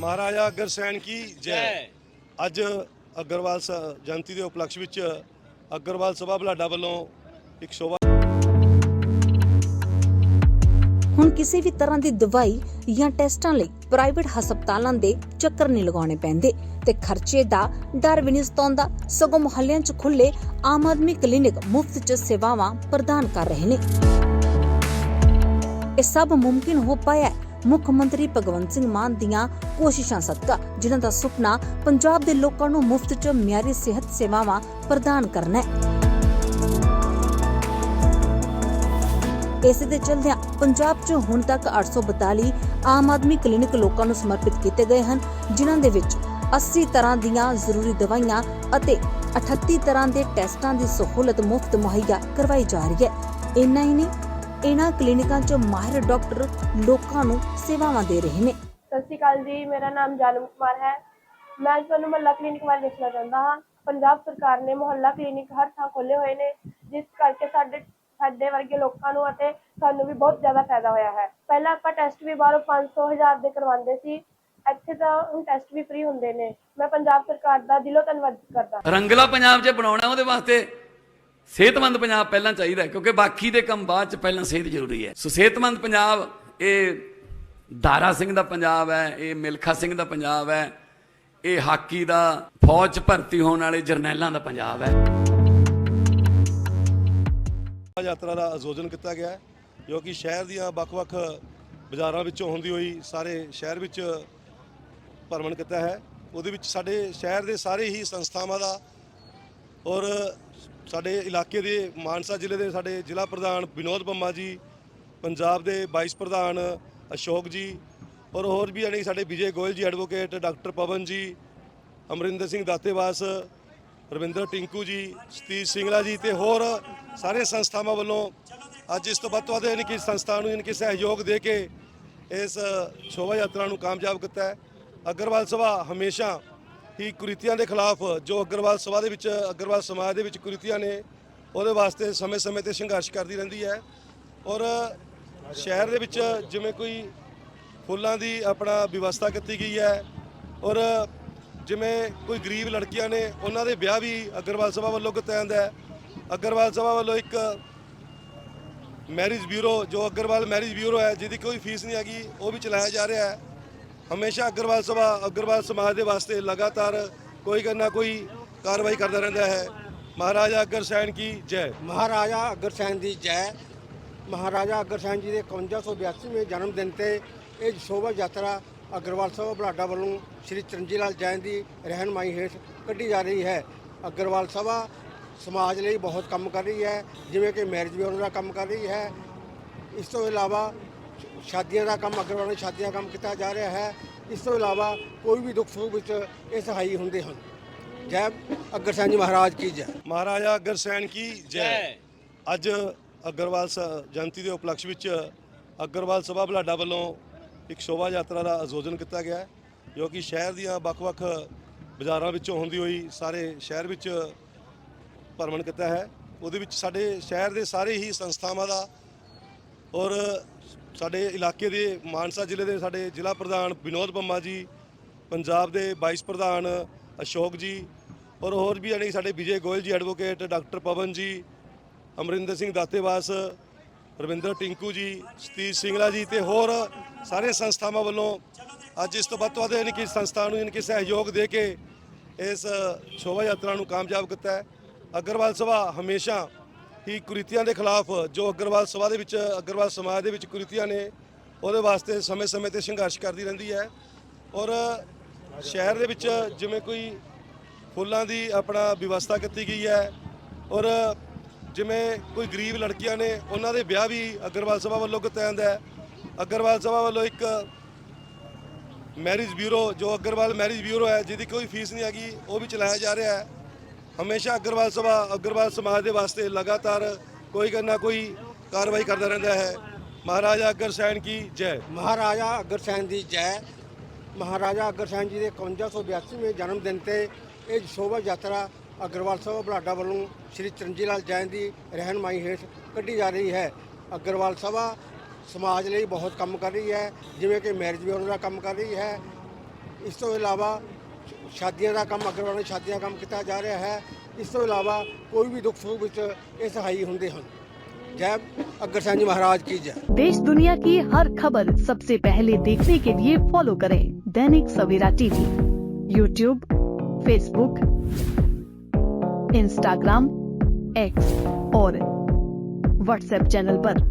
ਮਹਾਰਾਜਾ ਅਗਰਸੈਨ ਕੀ ਜੈ। ਅੱਜ ਅਗਰਵਾਲ ਜਯੰਤੀ ਦੇ ਉਪਲਕਸ਼ ਵਿੱਚ ਅਗਰਵਾਲ ਸਭਾ ਬਲਾਡਾ ਵੱਲੋਂ ਇੱਕ ਸ਼ੋਭਾ ਹੁਣ ਕਿਸੇ ਵੀ ਤਰ੍ਹਾਂ ਦੀ ਦਵਾਈ ਜਾਂ ਟੈਸਟਾਂ ਲਈ ਪ੍ਰਾਈਵੇਟ ਹਸਪਤਾਲਾਂ ਦੇ ਚੱਕਰ ਨਹੀਂ ਲਗਾਉਣੇ ਪੈਂਦੇ ਤੇ ਖਰਚੇ ਦਾ ਡਰ ਵੀ ਨਹੀਂ ਸਤਾਉਂਦਾ। ਸਗੋਂ ਮੁਹੱਲਿਆਂ 'ਚ ਖੁੱਲੇ ਆਮ ਆਦਮੀ ਕਲੀਨਿਕ ਮੁਫਤ 'ਚ ਸੇਵਾਵਾਂ ਪ੍ਰਦਾਨ ਕਰ ਰਹੇ ਨੇ। ਇਹ ਸਭ ਮੁਮਕਿਨ ਹੋ ਪਾਇਆ ਮੁੱਖ ਮੰਤਰੀ ਭਗਵੰਤ ਸਿੰਘ ਮਾਨ ਦੀਆਂ ਕੋਸ਼ਿਸ਼ਾਂ ਸਦਕਾ, ਜਿਨ੍ਹਾਂ ਦਾ ਸੁਪਨਾ ਪੰਜਾਬ ਦੇ ਲੋਕਾਂ ਨੂੰ ਮੁਫਤ 'ਚ ਮਿਆਰੀ ਸਿਹਤ ਸੇਵਾਵਾਂ ਪ੍ਰਦਾਨ ਕਰਨਾ ਹੈ। ਇਸੇ ਦੇ ਚਲਦਿਆਂ ਪੰਜਾਬ 'ਚ ਹੁਣ ਤੱਕ 842 ਆਮ ਆਦਮੀ ਕਲੀਨਿਕ ਲੋਕਾਂ ਨੂੰ ਸਮਰਪਿਤ ਕੀਤੇ ਗਏ ਹਨ, ਜਿਨ੍ਹਾਂ ਦੇ ਵਿੱਚ 80 ਤਰ੍ਹਾਂ ਦੀਆਂ ਜ਼ਰੂਰੀ ਦਵਾਈਆਂ ਅਤੇ 38 ਤਰ੍ਹਾਂ ਦੇ ਟੈਸਟਾਂ ਦੀ ਸਹੂਲਤ ਮੁਫਤ ਮੁਹੱਈਆ ਕਰਵਾਈ ਜਾ ਰਹੀ ਹੈ। ਇੰਨਾ ਹੀ ਨਹੀਂ ਇਹਨਾਂ ਕਲੀਨਿਕਾਂ 'ਚ ਮਾਹਿਰ ਡਾਕਟਰ ਲੋਕਾਂ ਨੂੰ ਸੇਵਾਵਾਂ ਦੇ ਰਹੇ ਨੇ। ਸਤਿ ਸ਼੍ਰੀ ਅਕਾਲ ਜੀ ਮੇਰਾ ਨਾਮ ਜਾਨਮ ਕੁਮਾਰ ਹੈ। ਮੈਂ ਅੱਜ ਤੁਹਾਨੂੰ ਮੁਹੱਲਾ ਕਲੀਨਿਕ ਬਾਰੇ ਦੱਸਣਾ ਚਾਹੁੰਦਾ ਹਾਂ। ਪੰਜਾਬ ਸਰਕਾਰ ਨੇ ਮੁਹੱਲਾ ਕਲੀਨਿਕ ਹਰ ਥਾਂ ਖੋਲ੍ਹੇ ਹੋਏ ਨੇ ਜਿਸ ਕਰਕੇ ਸਾਡੇ ਸਾਡੇ ਵਰਗੇ ਲੋਕਾਂ ਨੂੰ ਅਤੇ ਸਾਨੂੰ ਵੀ ਬਹੁਤ ਜ਼ਿਆਦਾ ਫਾਇਦਾ ਹੋਇਆ ਹੈ। ਪਹਿਲਾਂ ਆਪਾਂ ਟੈਸਟ ਵੀ ਬਾਹਰੋਂ 500 ਹਜ਼ਾਰ ਦੇ ਕਰਵਾਉਂਦੇ ਸੀ। ਇੱਥੇ ਤਾਂ ਹੁਣ ਟੈਸਟ ਵੀ ਫ੍ਰੀ ਹੁੰਦੇ ਨੇ। ਮੈਂ ਪੰਜਾਬ ਸਰਕਾਰ ਦਾ ਦਿਲੋਂ ਧੰਨਵਾਦ ਕਰਦਾ ਰੰਗਲਾ ਪੰਜਾਬ ਜੇ ਬਣਾਉਣਾ ਉਹਦੇ ਵਾਸਤੇ। ਸਿਹਤਮੰਦ ਪੰਜਾਬ ਪਹਿਲਾਂ ਚਾਹੀਦਾ ਕਿਉਂਕਿ ਬਾਕੀ ਦੇ ਕੰਮ ਬਾਅਦ ਚ ਪਹਿਲਾਂ ਸਿਹਤ ਜ਼ਰੂਰੀ ਹੈ। ਸੋ ਸਿਹਤਮੰਦ ਪੰਜਾਬ, ਇਹ ਦਾਰਾ ਸਿੰਘ ਦਾ ਪੰਜਾਬ ਹੈ, ਇਹ ਮਿਲਖਾ ਸਿੰਘ ਦਾ ਪੰਜਾਬ ਹੈ, ਇਹ ਹਾਕੀ ਦਾ ਫੌਜ ਚ ਭਰਤੀ ਹੋਣ ਵਾਲੇ ਜਰਨੈਲਾਂ ਦਾ ਪੰਜਾਬ ਹੈ। ਯਾਤਰਾ ਦਾ ਆਯੋਜਨ ਕੀਤਾ ਗਿਆ ਹੈ, ਜੋ ਕਿ ਸ਼ਹਿਰ ਦੀਆਂ ਵੱਖ-ਵੱਖ ਬਾਜ਼ਾਰਾਂ ਵਿੱਚੋਂ ਹੁੰਦੀ ਹੋਈ ਸਾਰੇ ਸ਼ਹਿਰ ਵਿੱਚ ਭਰਮਣ ਕੀਤਾ ਹੈ। ਉਹਦੇ ਵਿੱਚ ਸਾਡੇ ਸ਼ਹਿਰ ਦੇ ਸਾਰੇ ਹੀ ਸੰਸਥਾਵਾਂ ਦਾ ਔਰ ਸਾਡੇ ਇਲਾਕੇ ਦੇ ਮਾਨਸਾ ਜ਼ਿਲ੍ਹੇ ਦੇ ਸਾਡੇ ਜ਼ਿਲ੍ਹਾ ਪ੍ਰਧਾਨ ਵਿਨੋਦ ਪੰਮਾ ਜੀ, ਪੰਜਾਬ ਦੇ ਵਾਈਸ ਪ੍ਰਧਾਨ ਅਸ਼ੋਕ ਜੀ ਔਰ ਹੋਰ ਵੀ ਅਨੇਕ ਸਾਡੇ ਵਿਜੇ ਗੋਇਲ ਜੀ, ਐਡਵੋਕੇਟ ਡਾਕਟਰ ਪਵਨ ਜੀ, ਅਮਰਿੰਦਰ ਸਿੰਘ ਦਾਤੇਵਾਸ, ਰਵਿੰਦਰ ਟਿੰਕੂ ਜੀ, ਸਤੀਸ਼ ਸਿੰਗਲਾ ਜੀ ਤੇ ਹੋਰ ਸਾਰੇ ਸੰਸਥਾਵਾਂ ਵੱਲੋਂ ਅੱਜ ਇਸ ਤੋਂ ਵੱਧ ਤੋਂ ਵੱਧ ਯਾਨੀ ਕਿ ਸੰਸਥਾ ਨੂੰ ਯਾਨੀ ਕਿ ਸਹਿਯੋਗ ਦੇ ਕੇ ਇਸ ਸ਼ੋਭਾ ਯਾਤਰਾ ਨੂੰ ਕਾਮਯਾਬ ਕੀਤਾ ਹੈ। ਅਗਰਵਾਲ ਸਭਾ ਹਮੇਸ਼ਾ ਹੀ ਕੁਰੀਤੀਆਂ ਦੇ ਖਿਲਾਫ ਜੋ ਅਗਰਵਾਲ ਸਭਾ ਦੇ ਵਿੱਚ, ਅਗਰਵਾਲ ਸਮਾਜ ਦੇ ਵਿੱਚ ਕੁਰੀਤੀਆਂ ਨੇ, ਉਹਦੇ ਵਾਸਤੇ ਸਮੇਂ-ਸਮੇਂ ਤੇ ਸੰਘਰਸ਼ ਕਰਦੀ ਰਹਿੰਦੀ ਹੈ। ਔਰ ਸ਼ਹਿਰ ਦੇ ਵਿੱਚ ਜਿਵੇਂ ਕੋਈ ਫੁੱਲਾਂ ਦੀ ਆਪਣਾ ਵਿਵਸਥਾ ਕੀਤੀ ਗਈ ਹੈ, ਔਰ ਜਿਵੇਂ ਕੋਈ ਗਰੀਬ ਲੜਕੀਆਂ ਨੇ, ਉਹਨਾਂ ਦੇ ਵਿਆਹ ਵੀ ਅਗਰਵਾਲ ਸਭਾ ਵੱਲੋਂ ਕੀਤਾ ਜਾਂਦਾ ਹੈ। ਅਗਰਵਾਲ ਸਭਾ ਵੱਲੋਂ ਇੱਕ ਮੈਰਿਜ ਬਿਊਰੋ, ਜੋ ਅਗਰਵਾਲ ਮੈਰਿਜ ਬਿਊਰੋ ਹੈ, ਜਿਹਦੀ ਕੋਈ ਫੀਸ ਨਹੀਂ ਹੈਗੀ, ਉਹ ਵੀ ਚਲਾਇਆ ਜਾ ਰਿਹਾ ਹੈ। ਹਮੇਸ਼ਾ ਅਗਰਵਾਲ ਸਭਾ, ਅਗਰਵਾਲ ਸਮਾਜ ਦੇ ਵਾਸਤੇ ਲਗਾਤਾਰ ਕੋਈ ਨਾ ਕੋਈ ਕਾਰਵਾਈ ਕਰਦਾ ਰਹਿੰਦਾ ਹੈ। ਮਹਾਰਾਜਾ ਅਗਰਸੈਨ ਕੀ ਜੈ। ਮਹਾਰਾਜਾ ਅਗਰਸੈਨ ਦੀ ਜੈ। ਮਹਾਰਾਜਾ ਅਗਰਸੈਨ ਜੀ ਦੇ 5182ਵੇਂ ਜਨਮ ਦਿਨ ਤੇ ਇਹ ਸ਼ੋਭਾ ਯਾਤਰਾ ਅਗਰਵਾਲ ਸਾਹਿਬ ਬਲਾਡਾ ਵੱਲੋਂ ਸ਼੍ਰੀ ਚਰਨਜੀ ਲਾਲ ਜੈਨ ਦੀ ਰਹਿਨਮਾਈ ਹੇਠ ਕੱਢੀ ਜਾ ਰਹੀ ਹੈ। ਅਗਰਵਾਲ ਸਭਾ ਸਮਾਜ ਲਈ ਬਹੁਤ ਕੰਮ ਕਰ ਰਹੀ ਹੈ। ਜਿਵੇਂ ਕਿ ਮੈਰਿਜ ਬਿਊਰੋ ਦਾ ਕੰਮ ਕਰ ਰਹੀ ਹੈ। ਇਸ ਤੋਂ ਇਲਾਵਾ ਸ਼ਾਦੀਆਂ ਦਾ ਕੰਮ ਅਗਰਵਾਲ ਨੇ ਸ਼ਾਦੀਆਂ ਦਾ ਕੰਮ ਕੀਤਾ ਜਾ ਰਿਹਾ ਹੈ ਇਸ ਤੋਂ ਇਲਾਵਾ ਕੋਈ ਵੀ ਦੁੱਖ ਸੁੱਖ ਵਿੱਚ ਇਹ ਸਹਾਈ ਹੁੰਦੇ ਹਨ। ਜੈ ਅਗਰਸੈਨ ਜੀ ਮਹਾਰਾਜ ਕੀ ਜੈ। ਮਹਾਰਾਜਾ ਅਗਰਸੈਨ ਕੀ ਜੈ। ਅੱਜ ਅਗਰਵਾਲ ਸ- ਜਯੰਤੀ ਦੇ ਉਪਲਕਸ਼ ਵਿੱਚ ਅਗਰਵਾਲ ਸਭਾ ਬਲਾਡਾ ਵੱਲੋਂ ਇੱਕ ਸ਼ੋਭਾ ਯਾਤਰਾ ਦਾ ਆਯੋਜਨ ਕੀਤਾ ਗਿਆ ਹੈ ਜੋ ਕਿ ਸ਼ਹਿਰ ਦੀਆਂ ਵੱਖ-ਵੱਖ ਬਾਜ਼ਾਰਾਂ ਵਿੱਚੋਂ ਹੁੰਦੀ ਹੋਈ ਸਾਰੇ ਸ਼ਹਿਰ ਵਿੱਚ ਭਰਮਣ ਕੀਤਾ ਹੈ। ਉਹਦੇ ਵਿੱਚ ਸਾਡੇ ਸ਼ਹਿਰ ਦੇ ਸਾਰੇ ਹੀ ਸੰਸਥਾਵਾਂ ਦਾ ਔਰ ਸਾਡੇ ਇਲਾਕੇ ਦੇ ਮਾਨਸਾ ਜ਼ਿਲ੍ਹੇ ਦੇ ਸਾਡੇ ਜ਼ਿਲ੍ਹਾ ਪ੍ਰਧਾਨ ਵਿਨੋਦ ਪੰਮਾ ਜੀ, ਪੰਜਾਬ ਦੇ ਵਾਈਸ ਪ੍ਰਧਾਨ ਅਸ਼ੋਕ ਜੀ ਔਰ ਹੋਰ ਵੀ ਅਨੇਕ ਸਾਡੇ ਵਿਜੇ ਗੋਇਲ ਜੀ ਐਡਵੋਕੇਟ, ਡਾਕਟਰ ਪਵਨ ਜੀ, ਅਮਰਿੰਦਰ ਸਿੰਘ ਦਾਤੇਵਾਸ, ਰਵਿੰਦਰ ਟਿੰਕੂ ਜੀ, ਸਤੀਸ਼ ਸਿੰਗਲਾ ਜੀ ਤੇ ਹੋਰ ਸਾਰੇ ਸੰਸਥਾਵਾਂ ਵੱਲੋਂ ਅੱਜ ਇਸ ਤੋਂ ਵੱਧ ਤੋਂ ਵੱਧ ਯਾਨੀ ਕਿ ਸੰਸਥਾ ਨੂੰ ਯਾਨੀ ਕਿ ਸਹਿਯੋਗ ਦੇ ਕੇ ਇਸ ਸ਼ੋਭਾ ਯਾਤਰਾ ਨੂੰ ਕਾਮਯਾਬ ਕੀਤਾ ਹੈ। ਅਗਰਵਾਲ ਸਭਾ ਹਮੇਸ਼ਾ ਹੀ ਕੁਰੀਤੀਆਂ ਦੇ ਖਿਲਾਫ, ਜੋ ਅਗਰਵਾਲ ਸਭਾ ਦੇ ਵਿੱਚ, ਅਗਰਵਾਲ ਸਮਾਜ ਦੇ ਵਿੱਚ ਕੁਰੀਤੀਆਂ ਨੇ, ਉਹਦੇ ਵਾਸਤੇ ਸਮੇਂ-ਸਮੇਂ ਤੇ ਸੰਘਰਸ਼ ਕਰਦੀ ਰਹਿੰਦੀ ਹੈ। ਔਰ ਸ਼ਹਿਰ ਦੇ ਵਿੱਚ ਜਿਵੇਂ ਕੋਈ ਫੁੱਲਾਂ ਦੀ ਆਪਣਾ ਵਿਵਸਥਾ ਕੀਤੀ ਗਈ ਹੈ, ਔਰ ਜਿਵੇਂ ਕੋਈ ਗਰੀਬ ਲੜਕੀਆਂ ਨੇ, ਉਹਨਾਂ ਦੇ ਵਿਆਹ ਵੀ ਅਗਰਵਾਲ ਸਭਾ ਵੱਲੋਂ ਕੀਤਾ ਜਾਂਦਾ ਹੈ। ਅਗਰਵਾਲ ਸਭਾ ਵੱਲੋਂ ਇੱਕ ਮੈਰਿਜ ਬਿਊਰੋ, ਜੋ ਅਗਰਵਾਲ ਮੈਰਿਜ ਬਿਊਰੋ ਹੈ, ਜਿਹਦੀ ਕੋਈ ਫੀਸ ਨਹੀਂ ਹੈਗੀ, ਉਹ ਵੀ ਚਲਾਇਆ ਜਾ ਰਿਹਾ ਹੈ। ਹਮੇਸ਼ਾ ਅਗਰਵਾਲ ਸਭਾ, ਅਗਰਵਾਲ ਸਮਾਜ ਦੇ ਵਾਸਤੇ ਲਗਾਤਾਰ ਕੋਈ ਨਾ ਕੋਈ ਕਾਰਵਾਈ ਕਰਦਾ ਰਹਿੰਦਾ ਹੈ। ਮਹਾਰਾਜਾ ਅਗਰਸੈਨ ਕੀ ਜੈ। ਮਹਾਰਾਜਾ ਅਗਰਸੈਨ ਦੀ ਜੈ। ਮਹਾਰਾਜਾ ਅਗਰਸੈਨ ਜੀ ਦੇ 5182ਵੇਂ ਜਨਮ ਦਿਨ ਤੇ ਇਹ ਸ਼ੋਭਾ ਯਾਤਰਾ ਅਗਰਵਾਲ ਸਾਹਿਬ ਬਲਾਡਾ ਵੱਲੋਂ ਸ਼੍ਰੀ ਚਰਨਜੀ ਲਾਲ ਜੈਨ ਦੀ ਰਹਿਨਮਾਈ ਹੇਠ ਕੱਢੀ ਜਾ ਰਹੀ ਹੈ। ਅਗਰਵਾਲ ਸਭਾ ਸਮਾਜ ਲਈ ਬਹੁਤ ਕੰਮ ਕਰ ਰਹੀ ਹੈ। ਜਿਵੇਂ ਕਿ ਮੈਰਿਜ ਬਿਊਰੋ ਦਾ ਕੰਮ ਕਰ ਰਹੀ ਹੈ। ਇਸ ਤੋਂ ਇਲਾਵਾ ਸ਼ਾਦੀਆਂ ਦਾ ਕੰਮ ਅਗਰਵਾਲ ਨੇ ਸ਼ਾਦੀਆਂ ਦਾ ਕੰਮ ਕੀਤਾ ਜਾ ਰਿਹਾ ਹੈ ਇਸ ਤੋਂ ਇਲਾਵਾ ਕੋਈ ਵੀ ਦੁੱਖ ਸੁੱਖ ਵਿੱਚ ਇਹ ਸਹਾਈ ਹੁੰਦੇ ਹਨ ਜੈ ਅਗਰਸੈਨ ਜੀ ਮਹਾਰਾਜ ਕੀ ਜੈ देश दुनिया की हर खबर सबसे पहले देखने के लिए फॉलो करें Dainik Savera TV YouTube Facebook Instagram X और व्हाट्सएप चैनल पर।